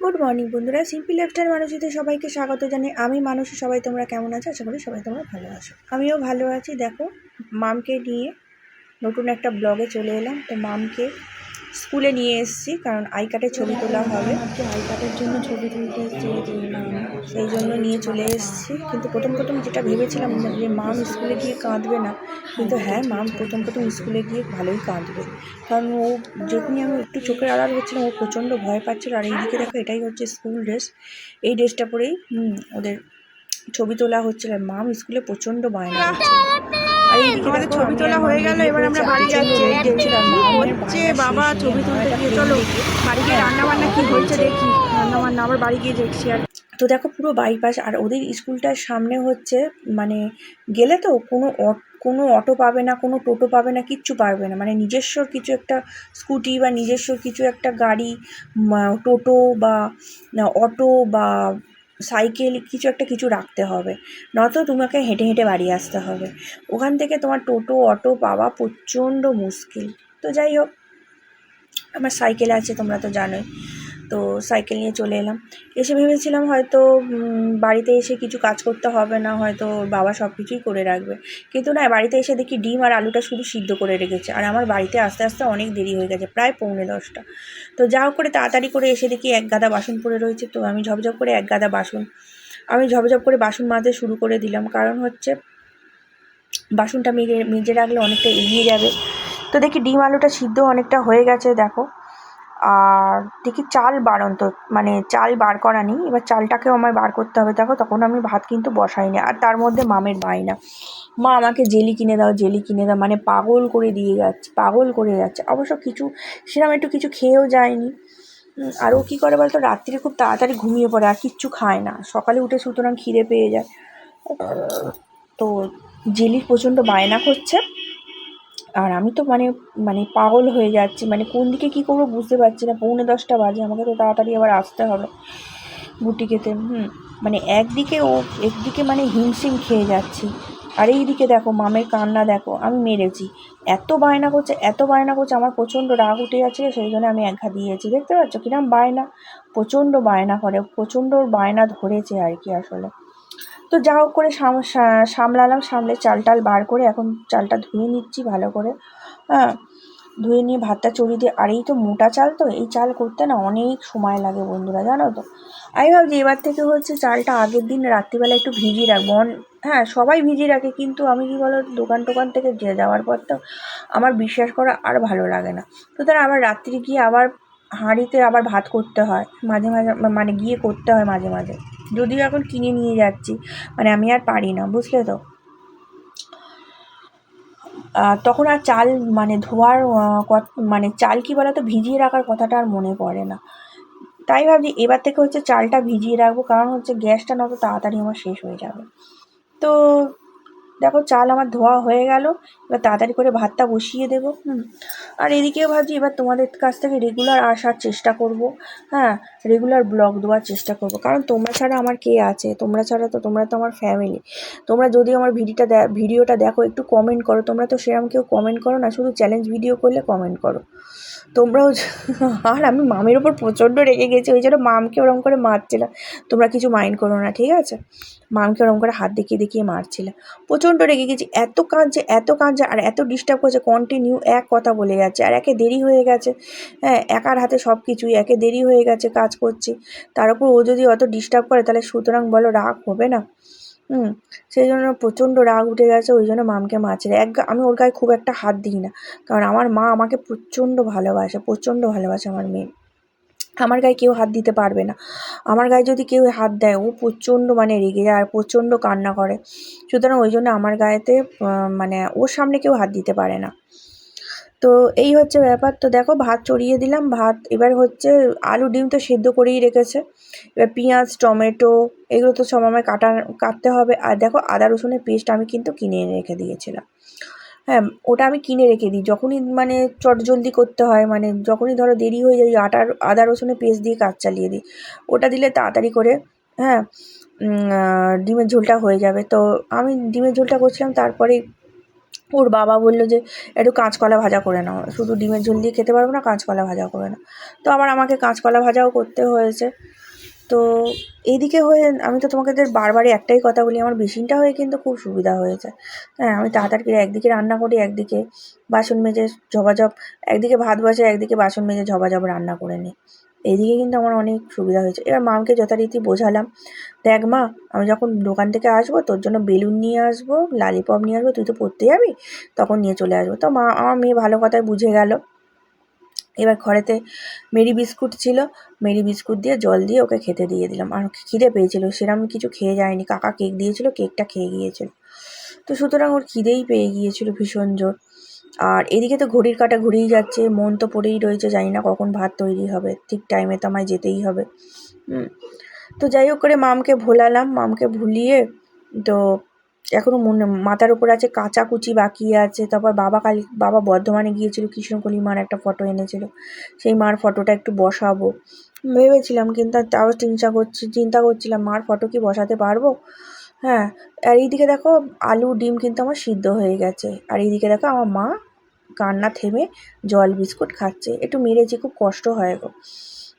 Good morning বন্ধুরা। Simpi lifestyle মানুষদের সবাইকে স্বাগত জানাই। আমি মানুষ সবাই তোমরা কেমন আছো? আশা করি সবাই তোমরা ভালো আছো। আমিও ভালো আছি। দেখো, মামকে নিয়ে নতুন একটা ব্লগে চলে এলাম। তো মামকে স্কুলে নিয়ে এসেছি, কারণ আই কার্ডের ছবি তোলা হবে। আই কার্ডের জন্য ছবি তুলতে সেই জন্য নিয়ে চলে এসেছি। কিন্তু প্রথম প্রথম যেটা ভেবেছিলাম যে মাম স্কুলে গিয়ে কাঁদবে না, কিন্তু হ্যাঁ মাম প্রথম প্রথম স্কুলে গিয়ে ভালোই কাঁদবে। কারণ ও যখনই আমি একটু চোখের আড়াল হচ্ছিলাম, ও প্রচণ্ড ভয় পাচ্ছিল। আর এইদিকে দেখো, এটাই হচ্ছে স্কুল ড্রেস। এই ড্রেসটা পরেই ওদের ছবি তোলা হচ্ছিল। আর মাম স্কুলে প্রচণ্ড বায়না করছিল। আর আমাদের ছবি তোলা হয়ে গেল, এবার আমরা বাড়ি যাচ্ছি। হচ্ছে বাবা ছবি তুলতে গিয়ে, চলো, বাড়ি গিয়ে রান্না বান্না কি হয়েছে দেখি। রান্না বান্না আবার বাড়ি গিয়ে দেখছি আর তো দেখো পুরো বাইপাস আর ওদের স্কুলটার সামনে হচ্ছে মানে গেলে তো কোনো কোনো অটো পাবে না, কোনো টোটো পাবে না, কিচ্ছু পারবে না। মানে নিজস্ব কিছু একটা স্কুটি বা নিজস্ব কিছু একটা গাড়ি টোটো বা অটো বা সাইকেল, কিছু একটা কিছু রাখতে হবে। নয়তো তোমাকে হেঁটে হেঁটে বাড়ি আসতে হবে। ওখান থেকে তোমার টোটো, অটো পাওয়া প্রচণ্ড মুশকিল। তো যাই হোক, আমার সাইকেল আছে, তোমরা তো জানোই। তো সাইকেল নিয়ে চলে এলাম। এসে ভেবেছিলাম হয়তো বাড়িতে এসে কিছু কাজ করতে হবে না, হয়তো বাবা সব কিছুই করে রাখবে। কিন্তু না, বাড়িতে এসে দেখি ডিম আর আলুটা শুধু সিদ্ধ করে রেখেছে। আর আমার বাড়িতে আস্তে আস্তে অনেক দেরি হয়ে গেছে, প্রায় পৌনে দশটা। তো যা হোক করে তাড়াতাড়ি করে এসে দেখি এক গাদা বাসন পড়ে রয়েছে। তো আমি ঝপঝপ করে এক গাদা বাসন, আমি ঝপঝপ করে বাসন মাজতে শুরু করে দিলাম। কারণ হচ্ছে, বাসনটা মেজে মেজে রাখলে অনেকটা এগিয়ে যাবে। তো দেখি ডিম আলুটা সিদ্ধ অনেকটা হয়ে গেছে, দেখো। আর দেখি চাল বাড়ন্ত মানে চাল বার করা নেই, এবার চালটাকেও আমায় বার করতে হবে। দেখো, তখন আমি ভাত কিন্তু বসাইনি, আর তার মধ্যে মামের বায়না মা আমাকে জেলি কিনে দাও, জেলি কিনে দাও মানে পাগল করে দিয়ে যাচ্ছে, পাগল করে যাচ্ছে। অবশ্য কিছু, সেরকম একটু কিছু খেয়েও যায়নি। আর ও কী করে বলতো রাত্রিরে খুব তাড়াতাড়ি ঘুমিয়ে পড়ে, আর কিচ্ছু খায় না। সকালে উঠে সুতরাং খিদে পেয়ে যায়। তো জেলির প্রচণ্ড বায়না করছে। আর আমি তো মানে মানে পাগল হয়ে যাচ্ছি। মানে কোন দিকে কী করব বুঝতে পারছি না। পৌনে দশটা বাজে। আমাকে তো তাড়াতাড়ি আবার আসতে হবে বুটি খেতে। হুম মানে একদিকে ও, একদিকে মানে হিমশিম খেয়ে যাচ্ছি। আর এইদিকে দেখো, মামের কান্না দেখো, আমি মেরেছি। এত বায়না করছে, এত বায়না করছে, আমার প্রচণ্ড রাগ উঠে যাচ্ছে সেই জন্য আমি এক ঘা দিয়েছি। দেখতে পাচ্ছ কিরম বায়না? প্রচণ্ড বায়না করে, প্রচণ্ড বায়না ধরেছে আর কি আসলে। তো যা হোক করে সাম- সামলালাম, সামলে চাল টাল বার করে এখন চালটা ধুয়ে নিচ্ছি ভালো করে। হ্যাঁ ধুয়ে নিয়ে ভাতটা চড়িয়ে দিয়ে, আর এই তো মোটা চাল তো, এই চাল করতে না অনেক সময় লাগে বন্ধুরা, জানো তো? আমি ভাবছি এবার থেকে হচ্ছে চালটা আগের দিন রাত্রিবেলা একটু ভিজিয়ে রাখব। হ্যাঁ সবাই ভিজিয়ে রাখে, কিন্তু আমি কি বলো, দোকান টোকান থেকে যাওয়ার পর তো আমার বিশ্বাস করা আর ভালো লাগে না। সুতরাং আবার রাত্রি গিয়ে আবার হাঁড়িতে আবার ভাত করতে হয়, মাঝে মাঝে মানে গিয়ে করতে হয় মাঝে মাঝে। যদিও এখন কিনে নিয়ে যাচ্ছি মানে আমি আর পারি না, বুঝলে তো? তখন আর চাল মানে ধোয়ার মানে চাল কি বলতো, ভিজিয়ে রাখার কথাটা আর মনে পড়ে না। তাই ভাবছি এবার থেকে হচ্ছে চালটা ভিজিয়ে রাখব, কারণ হচ্ছে গ্যাসটা নয়তো তাড়াতাড়ি আমার শেষ হয়ে যাবে। তো দেখো, চাল আমার ধোয়া হয়ে গেল। এবার তাড়াতাড়ি করে ভাতটা বসিয়ে দেবো, হুম। আর এদিকেও ভাবছি এবার তোমাদের কাছ থেকে রেগুলার আসার চেষ্টা করব হ্যাঁ। রেগুলার ব্লগ দেওয়ার চেষ্টা করব, কারণ তোমরা ছাড়া আমার কে আছে? তোমরা ছাড়া তো, তোমরা তো আমার ফ্যামিলি তোমরা যদি আমার ভিডিওটা ভিডিওটা দেখো, একটু কমেন্ট করো। তোমরা তো সেরকম কেউ কমেন্ট করো না, শুধু চ্যালেঞ্জ ভিডিও করলে কমেন্ট করো। তোমরাও আর আমি মামের ওপর প্রচণ্ড রেগে গেছি, ওই জন্য মামকে ওরম করে মারছিলাম। তোমরা কিছু মাইন্ড করো না, ঠিক আছে? মামকে ওরম করে হাত দেখিয়ে দেখিয়ে মারছিলাম। প্রচণ্ড রেগে গেছি। এত কাঁদছে এত কাঁদছে, আর এত ডিস্টার্ব করছে কন্টিনিউ এক কথা বলে যাচ্ছে। আর একে দেরি হয়ে গেছে। হ্যাঁ একার হাতে সব কিছুই একে দেরি হয়ে গেছে কাজ করছি। তার উপর ও যদি অত ডিস্টার্ব করে, তাহলে সুতরাং বলো রাগ হবে না? হুম, সেই জন্য প্রচণ্ড রাগ উঠে গেছে, ওই জন্য মামকে মারছিল এক আমি ওর গায়ে খুব একটা হাত দিই না। কারণ আমার মা আমাকে প্রচণ্ড ভালোবাসে প্রচণ্ড ভালোবাসে আমার মেয়ে। আমার গায়ে কেউ হাত দিতে পারবে না। আমার গায়ে যদি কেউ হাত দেয়, ও প্রচণ্ড মানে রেগে যায় আর প্রচণ্ড কান্না করে। সুতরাং ওই জন্য আমার গায়েতে মানে ওর সামনে কেউ হাত দিতে পারে না। তো এই হচ্ছে ব্যাপার। তো দেখো, ভাত চড়িয়ে দিলাম। ভাত এবার হচ্ছে আলু ডিম তো সেদ্ধ করেই রেখেছে। এবার পেঁয়াজ, টমেটো, এগুলো তো সব আমায় কাটা কাটতে হবে। আর দেখো, আদা রসুনের পেস্ট আমি কিন্তু কিনে রেখে দিয়েছিলাম। হ্যাঁ ওটা আমি কিনে রেখে দিই। যখনই মানে চটজলদি করতে হয় মানে যখনই ধরো দেরি হয়ে যায়, আটার, আদা রসুনের পেস্ট দিয়ে কাজ চালিয়ে দিই। ওটা দিলে তাড়াতাড়ি করে হ্যাঁ ডিমের ঝোলটা হয়ে যাবে। তো আমি ডিমের ঝোলটা করছিলাম, তারপরে ওর বাবা বলল যে, একটু কাঁচকলা ভাজা করে নাও। শুধু ডিমের ঝোল দিয়ে খেতে পারব না, কাঁচকলা ভাজা করে নাও তো আবার আমাকে কাঁচকলা ভাজাও করতে হয়েছে। তো এইদিকে হয়ে আমি তো তোমাদের বারবারই একটাই কথা বলি, আমার মেশিনটা হয়ে কিন্তু খুব সুবিধা হয়েছে। হ্যাঁ আমি তাড়াতাড়ি একদিকে রান্না করি, একদিকে বাসন মেজে ঝপাঝপ একদিকে ভাত বসে, একদিকে বাসন মেজে ঝপাঝপ রান্না করে নিই। এইদিকে কিন্তু আমার অনেক সুবিধা হয়েছে। এবার মামকে যথারীতি বোঝালাম, দেখ মা, আমি যখন দোকান থেকে আসব, তোর জন্য বেলুন নিয়ে আসব, লালিপপ নিয়ে আসব, তুই তো পড়তে যাবি? তখন নিয়ে চলে আসব। তো মা, আমার মেয়ে ভালো কথায় বুঝে গেল। এবার ঘরেতে মেরি বিস্কুট ছিল, মেরি বিস্কুট দিয়ে জল দিয়ে ওকে খেতে দিয়ে দিলাম। আর খিদে পেয়েছিল সেরকম কিছু খেয়ে যায়নি। কাকা কেক দিয়েছিল, কেকটা খেয়ে গিয়েছিল। তো সুতরাং ওর খিদেই পেয়ে গিয়েছিল, ভীষণ জোর। আর এদিকে তো ঘড়ির কাটা ঘুরেই যাচ্ছে, মন তো পড়েই রয়েছে, জানি না কখন ভাত তৈরি হবে, ঠিক টাইমে তো আমায় যেতেই হবে। তো যাই হোক করে মামকে ভোলালাম, মামকে ভুলিয়ে তো এখনও মনে মাথার উপর আছে কাঁচা কুচি বাকি আছে। তারপর বাবা কালী, বাবা বর্ধমানে গিয়েছিল, কৃষ্ণকলি মার একটা ফটো এনেছিল। সেই মার ফটোটা একটু বসাবো। ভেবেছিলাম কিন্তু তাও চিন্তা করছি, চিন্তা করছিলাম, মার ফটো কি বসাতে পারব? হ্যাঁ আর এইদিকে দেখো আলু, ডিম কিন্তু আমার সিদ্ধ হয়ে গেছে। আর এইদিকে দেখো আমার মা কান্না থেমে জল বিস্কুট খাচ্ছে। একটু মেরেছি, খুব কষ্ট হয় গো।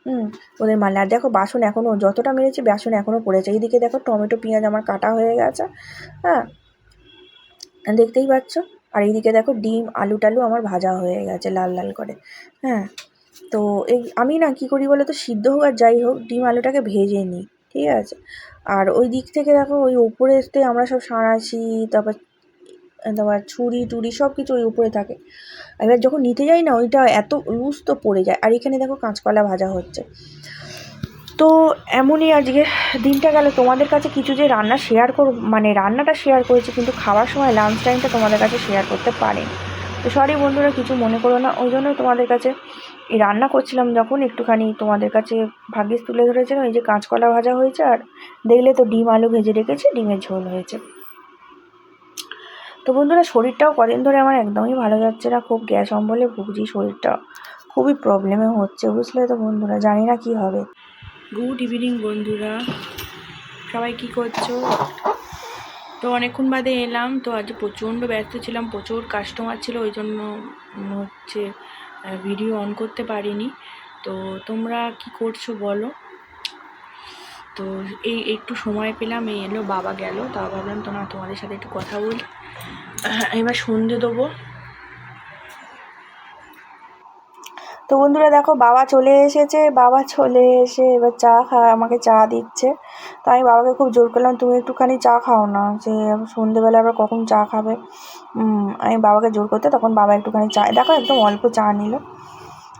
হুম, ওদের মালে আর দেখো, বাসন এখনও যতটা মেরেছি, বাসন এখনও পড়েছে। এইদিকে দেখো, টমেটো, পেঁয়াজ আমার কাটা হয়ে গেছে হ্যাঁ? দেখতেই পাচ্ছ? আর এইদিকে দেখো, ডিম, আলু টালু আমার ভাজা হয়ে গেছে লাল লাল করে হ্যাঁ? তো এই, আমি না কী করি বলো তো সিদ্ধ হোক আর যাই হোক, ডিম আলুটাকে ভেজে নিই, ঠিক আছে? আর ওই দিক থেকে দেখো, ওই উপরেতে আমরা সব সাঁড়াশি তারপর তারপর ছুরি টুরি সব কিছু ওই উপরে থাকে। এবার যখন নিতে যাই না, ওইটা এত লুজ তো পড়ে যায়। আর এখানে দেখো কাঁচকলা ভাজা হচ্ছে। তো এমনই আজকে দিনটা গেল। তোমাদের কাছে কিছু যে রান্না শেয়ার করব মানে রান্নাটা শেয়ার করেছি, কিন্তু খাওয়ার সময় লাঞ্চ টাইমটা তোমাদের কাছে শেয়ার করতে পারিনি। তো সরি বন্ধুরা, কিছু মনে করো না। ওই জন্য তোমাদের কাছে এই রান্না করছিলাম যখন একটুখানি তোমাদের কাছে ভাগ্যিস তুলে ধরেছিলাম, এই যে কাঁচকলা ভাজা হয়েছে, আর দেখলে তো ডিম আলু ভেজে রেখেছি, ডিমের ঝোল হয়েছে। বন্ধুরা শরীরটাও কদিন ধরে আমার একদমই ভালো যাচ্ছে না, খুব গ্যাস অম্বলে ভুগছি শরীরটা। খুবই প্রবলেমে হচ্ছে, বুঝলে তো বন্ধুরা, জানি না কি হবে। গুড ইভিনিং বন্ধুরা, সবাই কি করছ? তো অনেকক্ষণ বাদে এলাম, তো আজ প্রচণ্ড ব্যস্ত ছিলাম, প্রচুর কাস্টমার ছিল, ওই জন্য হচ্ছে ভিডিও অন করতে পারিনি। তো তোমরা কি করছ বলো? তো এই একটু সময় পেলাম এই এলো, বাবা গেল তা ভাবলাম তো না, তোমাদের সাথে একটু কথা বলি। এবার সন্ধে দেবো। তো বন্ধুরা দেখো, বাবা চলে এসেছে, বাবা চলে এসে এবার চা খা আমাকে চা দিচ্ছে। তো আমি বাবাকে খুব জোর করলাম, তুমি একটুখানি চা খাও না, যে সন্ধেবেলা আবার কখন চা খাবে? আমি বাবাকে জোর করতে তখন বাবা একটুখানি চা, দেখো একদম অল্প চা নিল।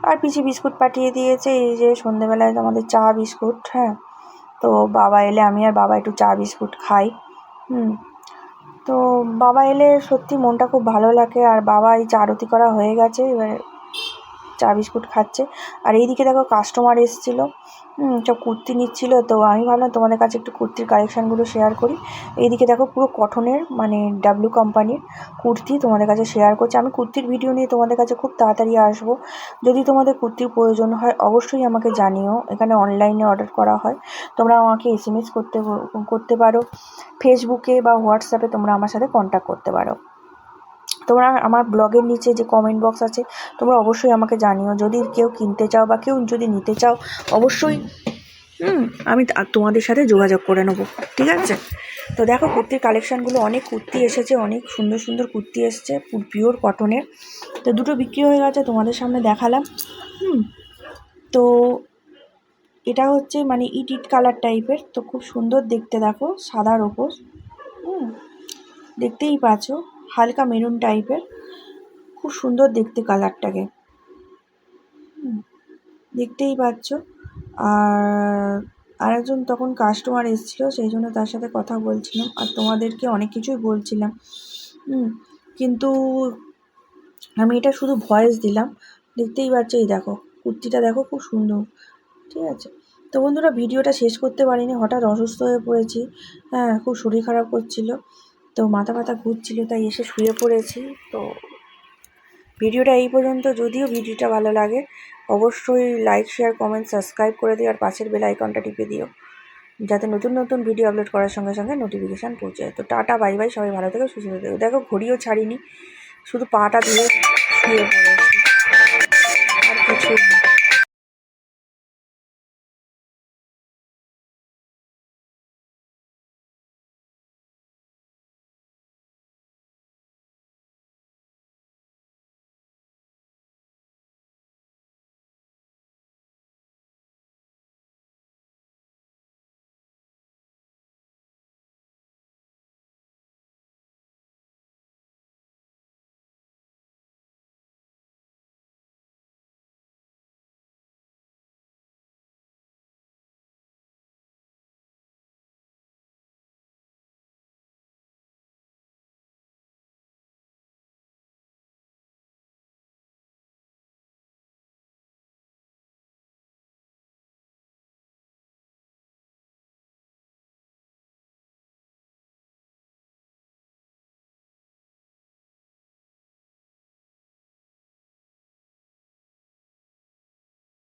আর পিছি বিস্কুট পাঠিয়ে দিয়েছে, এই যে সন্ধেবেলায় আমাদের চা বিস্কুট হ্যাঁ। তো বাবা এলে, আমি আর বাবা একটু চা বিস্কুট খাই, হুম। তো বাবা এলে সত্যি মনটা খুব ভালো লাগে আর বাবা এই যে আরতি করা হয়ে গেছে, এবার চা বিস্কুট খাচ্ছে। আর এইদিকে দেখো কাস্টমার এসেছিল। সব কুর্তি নিচ্ছিল। তো আমি ভাবলাম তোমাদের কাছে একটু কুর্তির কালেকশানগুলো শেয়ার করি। এইদিকে দেখো পুরো কটনের মানে ডাব্লিউ কোম্পানির কুর্তি তোমাদের কাছে শেয়ার করছি। আমি কুর্তির ভিডিও নিয়ে তোমাদের কাছে খুব তাড়াতাড়ি আসব। যদি তোমাদের কুর্তির প্রয়োজন হয়, অবশ্যই আমাকে জানিও। এখানে অনলাইনে অর্ডার করা হয়। তোমরা আমাকে এস করতে করতে পারো। ফেসবুকে বা হোয়াটসঅ্যাপে তোমরা আমার সাথে কন্ট্যাক্ট করতে পারো। তোমরা আমার ব্লগের নিচে যে কমেন্ট বক্স আছে, তোমরা অবশ্যই আমাকে জানিও। যদি কেউ কিনতে চাও বা কেউ যদি নিতে চাও, অবশ্যই আমি তোমাদের সাথে যোগাযোগ করে নেব। ঠিক আছে? তো দেখো, কুর্তির কালেকশানগুলো অনেক কুর্তি এসেছে, অনেক সুন্দর সুন্দর কুর্তি এসেছে পিওর কটনের তো দুটো বিক্রি হয়ে গেছে, তোমাদের সামনে দেখালাম। হুম, তো এটা হচ্ছে মানে ইট ইট কালার টাইপের। তো খুব সুন্দর দেখতে দেখো, সাদার ওপর। হুম, দেখতেই পাচ্ছ। হালকা মেরুন টাইপের। খুব সুন্দর দেখতে কালারটাকে। দেখতেই পাচ্ছ। আর আরেকজন তখন কাস্টমার এসেছিল, সেই জন্য তার সাথে কথা বলছিলাম। আর তোমাদেরকে অনেক কিছুই বলছিলাম। কিন্তু আমি এটা শুধু ভয়েস দিলাম। দেখতেই পাচ্ছ, এই দেখো, কুর্তিটা দেখো খুব সুন্দর। ঠিক আছে? তো বন্ধুরা, ভিডিওটা শেষ করতে পারিনি। হঠাৎ অসুস্থ হয়ে পড়েছি। হ্যাঁ খুব শরীর খারাপ করছিল। তো মাথা ব্যথা ঘুরছিল, তাই এসে শুয়ে পড়েছি। তো ভিডিওটা এই পর্যন্ত। যদিও ভিডিওটা ভালো লাগে, অবশ্যই লাইক শেয়ার কমেন্ট সাবস্ক্রাইব করে দিও, আর পাশের বেল আইকনটা টিপে দিও, যাতে নতুন নতুন ভিডিও আপলোড করার সঙ্গে সঙ্গে নোটিফিকেশান পৌঁছে যায় তো টাটা বাই বাই সবাই ভালো থেকে, সুস্থ থেকো। দেখো, ঘড়িও ছাড়িনি, শুধু পাটা ধুয়ে শুয়ে পড়েছি। আর কিছুই না।